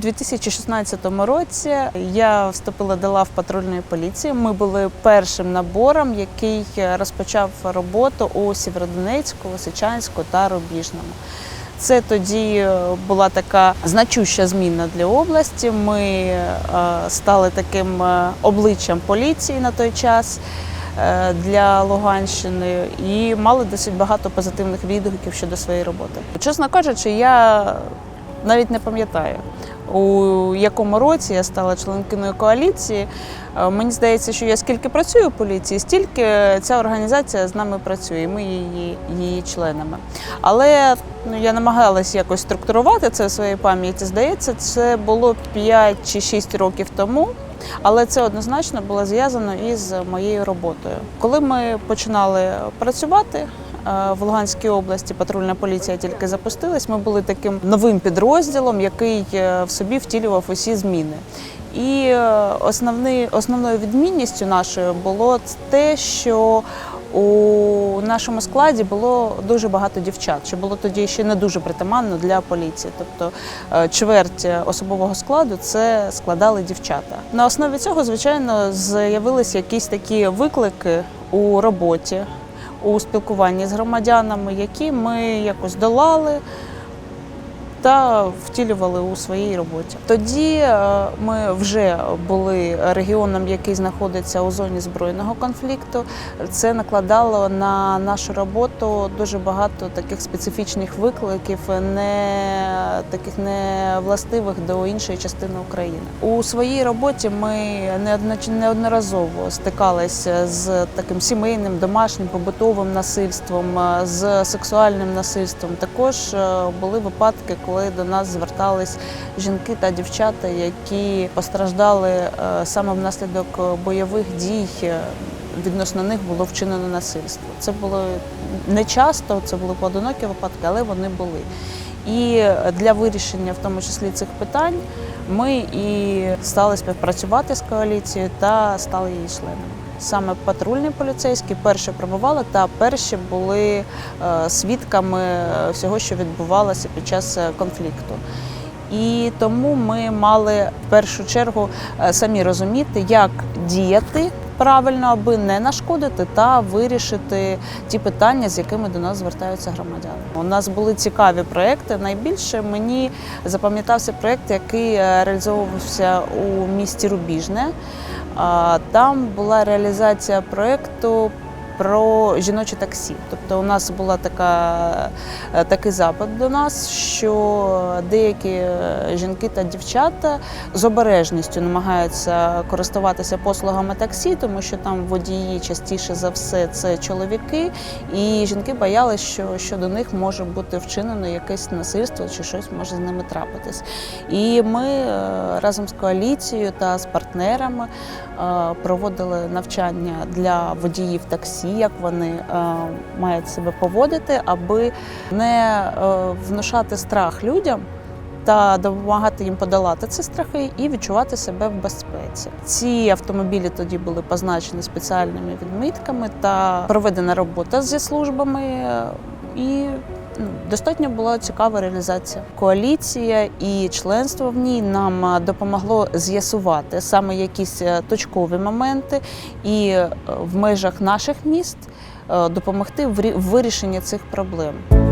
2016 році я вступила до лав патрульної поліції. Ми були першим набором, який розпочав роботу у Сєвєродонецьку, Лисичанську та Рубіжному. Це тоді була така значуща зміна для області. Ми е, стали таким е, обличчям поліції на той час е, для Луганщини і мали досить багато позитивних відгуків щодо своєї роботи. Чесно кажучи, я навіть не пам'ятаю. У якому році я стала членкиною коаліції. Е, Мені здається, що я скільки працюю в поліції, стільки ця організація з нами працює, і ми її, її членами. Але ну, я намагалась якось структурувати це в своїй пам'яті. Здається, це було 5 чи 6 років тому. Але це однозначно було зв'язано із моєю роботою. Коли ми починали працювати в Луганській області, патрульна поліція тільки запустилась. Ми були таким новим підрозділом, який е, в собі втілював усі зміни. І е, основний, основною відмінністю нашою було те, що у нашому складі було дуже багато дівчат, що було тоді ще не дуже притаманно для поліції. Тобто е, чверть особового складу це складали дівчата. На основі цього, звичайно, з'явилися якісь такі виклики у роботі, у спілкуванні з громадянами, які ми якось долали та втілювали у своїй роботі. Тоді е, ми вже були регіоном, який знаходиться у зоні збройного конфлікту. Це накладало на нашу роботу дуже багато таких специфічних викликів, не таких не властивих до іншої частини України. У своїй роботі ми неодноразово стикалися з таким сімейним, домашнім, побутовим насильством, е, з сексуальним насильством. Також е, були випадки, коли до нас звертались жінки та дівчата, які постраждали е, саме внаслідок бойових дій. е, Відносно них було вчинено насильство. Це було не часто, це були поодинокі випадки, але вони були. І для вирішення, в тому числі цих питань, ми і стали співпрацювати з коаліцією та стали її членами. Саме патрульні поліцейські перші прибували та перші були е, свідками е, всього, що відбувалося під час е, конфлікту. І тому ми мали в першу чергу самі розуміти, як діяти правильно, аби не нашкодити та вирішити ті питання, з якими до нас звертаються громадяни. У нас були цікаві проекти. Найбільше мені запам'ятався проект, який е, реалізовувався у місті Рубіжне. Там була реалізація проекту про жіноче таксі. Тобто у нас була така, е, такий запит до нас, що деякі е, жінки та дівчата з обережністю намагаються користуватися послугами таксі, тому що там водії частіше за все це чоловіки, і жінки боялися, що щодо них може бути вчинено якесь насильство чи щось може з ними трапитись. І ми е, разом з коаліцією та з партнерами проводили навчання для водіїв таксі, як вони е, мають себе поводити, аби не е, внушати страх людям. Та допомагати їм подолати ці страхи і відчувати себе в безпеці. Ці автомобілі тоді були позначені спеціальними відмітками та проведена робота зі службами е, і достатньо була цікава реалізація. Коаліція і членство в ній нам е, допомогло з'ясувати саме якісь е, точкові моменти і е, в межах наших міст допомогти в вирішенні цих проблем.